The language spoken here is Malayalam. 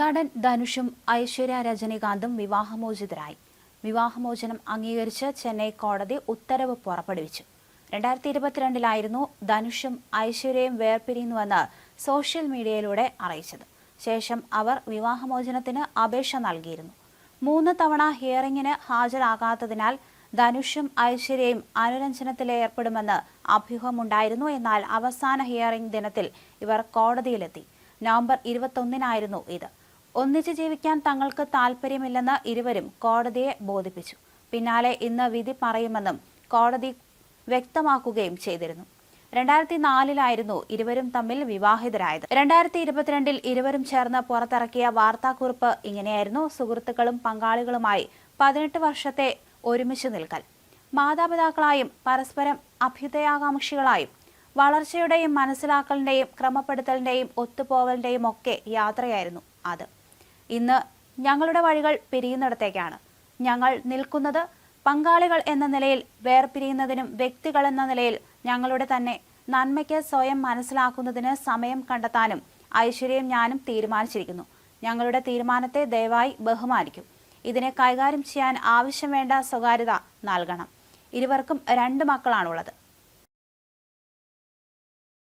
നടൻ ധനുഷും ഐശ്വര്യ രജനീകാന്തും വിവാഹമോചിതരായി. വിവാഹമോചനം അംഗീകരിച്ച് ചെന്നൈ കോടതി ഉത്തരവ് പുറപ്പെടുവിച്ചു. രണ്ടായിരത്തി ഇരുപത്തിരണ്ടിലായിരുന്നു ധനുഷും ഐശ്വര്യയും വേർപിരിയുന്നുവെന്ന് സോഷ്യൽ മീഡിയയിലൂടെ അറിയിച്ചത്. ശേഷം അവർ വിവാഹമോചനത്തിന് അപേക്ഷ നൽകിയിരുന്നു. മൂന്ന് തവണ ഹിയറിംഗിന് ഹാജരാകാത്തതിനാൽ ധനുഷും ഐശ്വര്യയും അനുരഞ്ജനത്തിലേർപ്പെടുമെന്ന് അഭ്യൂഹമുണ്ടായിരുന്നു. എന്നാൽ അവസാന ഹിയറിംഗ് ദിനത്തിൽ ഇവർ കോടതിയിലെത്തി. നവംബർ ഇരുപത്തൊന്നിനായിരുന്നു ഇത്. ഒന്നിച്ച് ജീവിക്കാൻ തങ്ങൾക്ക് താല്പര്യമില്ലെന്ന് ഇരുവരും കോടതിയെ ബോധിപ്പിച്ചു. പിന്നാലെ ഇന്ന് വിധി പറയുമെന്നും കോടതി വ്യക്തമാക്കുകയും ചെയ്തിരുന്നു. രണ്ടായിരത്തി നാലിലായിരുന്നു ഇരുവരും തമ്മിൽ വിവാഹിതരായത്. രണ്ടായിരത്തി ഇരുപത്തിരണ്ടിൽ ഇരുവരും ചേർന്ന് പുറത്തിറക്കിയ വാർത്താക്കുറിപ്പ് ഇങ്ങനെയായിരുന്നു സുഹൃത്തുക്കളും പങ്കാളികളുമായി പതിനെട്ട് വർഷത്തെ ഒരുമിച്ച് നിൽക്കൽ. മാതാപിതാക്കളായും പരസ്പരം അഭ്യുദയാകാംക്ഷികളായും വളർച്ചയുടെയും മനസ്സിലാക്കലിന്റെയും ക്രമപ്പെടുത്തലിന്റെയും ഒത്തുപോവലിന്റെയും ഒക്കെ യാത്രയായിരുന്നു അത്. ഇന്ന് ഞങ്ങളുടെ വഴികൾ പിരിയുന്നിടത്തേക്കാണ്. ഞങ്ങൾ നിൽക്കുന്നത് പങ്കാളികൾ എന്ന നിലയിൽ വേർപിരിയുന്നതിനും വ്യക്തികൾ എന്ന നിലയിൽ ഞങ്ങളുടെ തന്നെ നന്മയ്ക്ക് സ്വയം മനസ്സിലാക്കുന്നതിന് സമയം കണ്ടെത്താനും ഐശ്വര്യം ഞാനും തീരുമാനിച്ചിരിക്കുന്നു. ഞങ്ങളുടെ തീരുമാനത്തെ ദയവായി ബഹുമാനിക്കും. ഇതിനെ കൈകാര്യം ചെയ്യാൻ ആവശ്യം വേണ്ട സ്വകാര്യത നൽകണം. ഇരുവർക്കും രണ്ട് മക്കളാണുള്ളത്.